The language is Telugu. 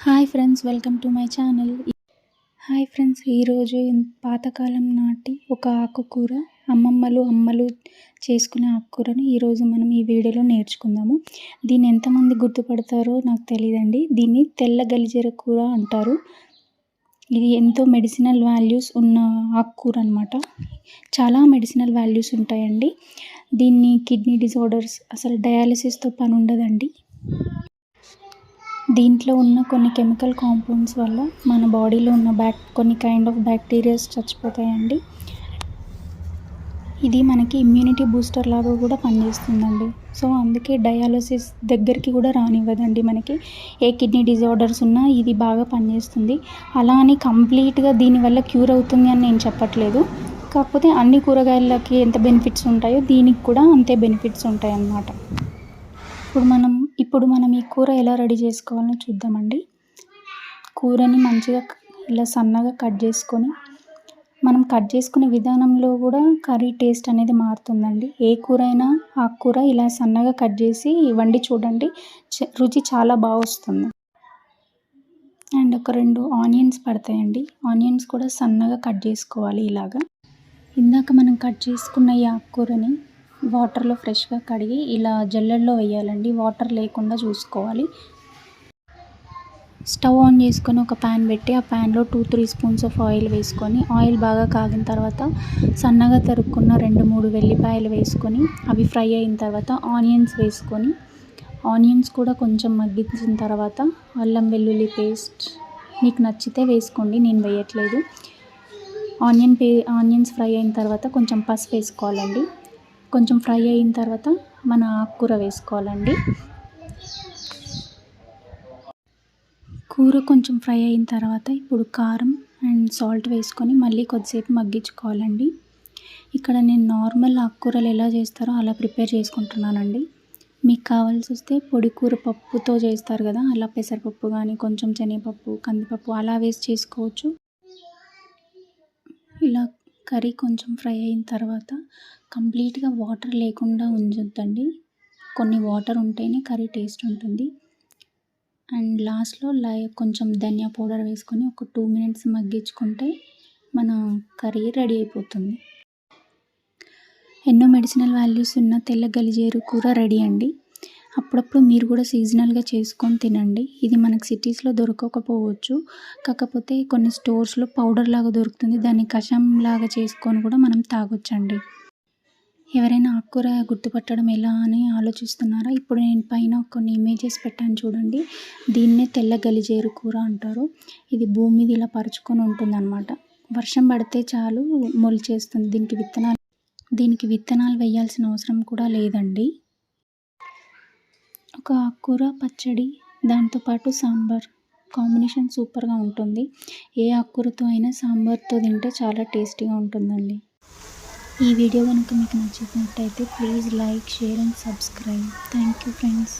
Hi friends welcome to my channel. Hi friends ఈరోజు పాతకాలం నాటి ఒక ఆకుకూర అమ్మమ్మలు అమ్మలు చేసుకునే ఆకుకూరని ఈరోజు మనం ఈ వీడియోలో నేర్చుకుందాము. దీన్ని ఎంతమంది గుర్తుపడతారో నాకు తెలియదండి. దీన్ని తెల్ల గలిజర కూర అంటారు. ఇది ఎంతో మెడిసినల్ వాల్యూస్ ఉన్న ఆకుకూర అనమాట చాలా మెడిసినల్ వాల్యూస్ ఉంటాయండి. దీన్ని కిడ్నీ డిజార్డర్స్ అసలు డయాలసిస్తో పని ఉండదండి. దీంట్లో ఉన్న కొన్ని కెమికల్ కాంపౌండ్స్ వల్ల మన బాడీలో ఉన్న బ్యాక్ కొన్ని కైండ్ ఆఫ్ బ్యాక్టీరియాస్ చచ్చిపోతాయండి. ఇది మనకి ఇమ్యూనిటీ బూస్టర్ లాగా కూడా పనిచేస్తుందండి. సో అందుకే డయాలసిస్ దగ్గరికి కూడా రానివ్వదండి మనకి. ఏ కిడ్నీ డిజార్డర్స్ ఉన్నా ఇది బాగా పనిచేస్తుంది. అలా అని కంప్లీట్గా దీనివల్ల క్యూర్ అవుతుంది అని నేను చెప్పట్లేదు. కాకపోతే అన్ని కూరగాయలకి ఎంత బెనిఫిట్స్ ఉంటాయో దీనికి కూడా అంతే బెనిఫిట్స్ ఉంటాయి అన్నమాట ఇప్పుడు మనం ఇప్పుడు మనం ఈ కూర ఎలా రెడీ చేసుకోవాలో చూద్దామండి. కూరని మంచిగా ఇలా సన్నగా కట్ చేసుకొని మనం కట్ చేసుకునే విధానంలో కూడా కర్రీ టేస్ట్ అనేది మారుతుందండి. ఏ కూర అయినా ఆకుకూర ఇలా సన్నగా కట్ చేసి వండి చూడండి రుచి చాలా బాగా వస్తుంది. అండ్ ఒక రెండు ఆనియన్స్ పడతాయండి. ఆనియన్స్ కూడా సన్నగా కట్ చేసుకోవాలి ఇలాగా. ఇందాక మనం కట్ చేసుకున్న ఈ ఆకుకూరని వాటర్లో ఫ్రెష్గా కడిగి ఇలా జల్లెల్లో వేయాలండి. వాటర్ లేకుండా చూసుకోవాలి. స్టవ్ ఆన్ చేసుకొని ఒక ప్యాన్ పెట్టి ఆ ప్యాన్లో two three spoons of oil వేసుకొని ఆయిల్ బాగా కాగిన తర్వాత సన్నగా తరుక్కున్న రెండు మూడు వెల్లిపాయలు వేసుకొని అవి ఫ్రై అయిన తర్వాత ఆనియన్స్ వేసుకొని ఆనియన్స్ కూడా కొంచెం మగ్గించిన తర్వాత అల్లం వెల్లుల్లి పేస్ట్ మీకు నచ్చితే వేసుకోండి నేను వేయట్లేదు. ఆనియన్ పే ఆనియన్స్ ఫ్రై అయిన తర్వాత కొంచెం పసుపు వేసుకోవాలండి. కొంచెం ఫ్రై అయిన తర్వాత మన ఆకుకూర వేసుకోవాలండి. కూర కొంచెం ఫ్రై అయిన తర్వాత ఇప్పుడు కారం అండ్ సాల్ట్ వేసుకొని మళ్ళీ కొద్దిసేపు మగ్గించుకోవాలండి. ఇక్కడ నేను నార్మల్ ఆకుకూరలు ఎలా చేస్తారో అలా ప్రిపేర్ చేసుకుంటున్నానండి. మీకు కావాల్సి వస్తే పొడి కూర పప్పుతో చేస్తారు కదా అలా పెసరపప్పు కానీ కొంచెం శనగపప్పు కందిపప్పు అలా వేసి చేసుకోవచ్చు. ఇలా కర్రీ కొంచెం ఫ్రై అయిన తర్వాత కంప్లీట్గా వాటర్ లేకుండా ఉంచొద్దండి. కొన్ని వాటర్ ఉంటేనే కర్రీ టేస్ట్ ఉంటుంది. అండ్ లాస్ట్లో లై కొంచెం ధనియా పౌడర్ వేసుకొని ఒక టూ మినిట్స్ మగ్గించుకుంటే మన కర్రీ రెడీ అయిపోతుంది. ఎన్నో మెడిసినల్ వాల్యూస్ ఉన్న తెల్ల గలిజేరు కూర రెడీ అండి. అప్పుడప్పుడు మీరు కూడా సీజనల్గా చేసుకొని తినండి. ఇది మనకు సిటీస్లో దొరకకపోవచ్చు. కాకపోతే కొన్ని స్టోర్స్లో పౌడర్ లాగా దొరుకుతుంది. దాన్ని కషం లాగా చేసుకొని కూడా మనం తాగొచ్చండి. ఎవరైనా ఆకుకూర గుర్తుపట్టడం ఎలా అని ఆలోచిస్తున్నారా? ఇప్పుడు నేను పైన కొన్ని ఇమేజెస్ పెట్టాను చూడండి. దీన్నే తెల్ల గలిజేరు కూర అంటారు. ఇది భూమి మీద ఇలా పరుచుకొని ఉంటుందన్నమాట. వర్షం పడితే చాలు మొలిచేస్తుంది. దీనికి విత్తనాలు దీనికి విత్తనాలు వేయాల్సిన అవసరం కూడా లేదండి. ఒక ఆకుకూర పచ్చడి దాంతోపాటు సాంబార్. కాంబినేషన్ సూపర్గా ఉంటుంది. ఏ ఆకుకూరతో అయినా సాంబార్తో తింటే చాలా టేస్టీగా ఉంటుందండి. ఈ వీడియో కనుక మీకు నచ్చినట్టయితే please like share and subscribe. Thank you friends.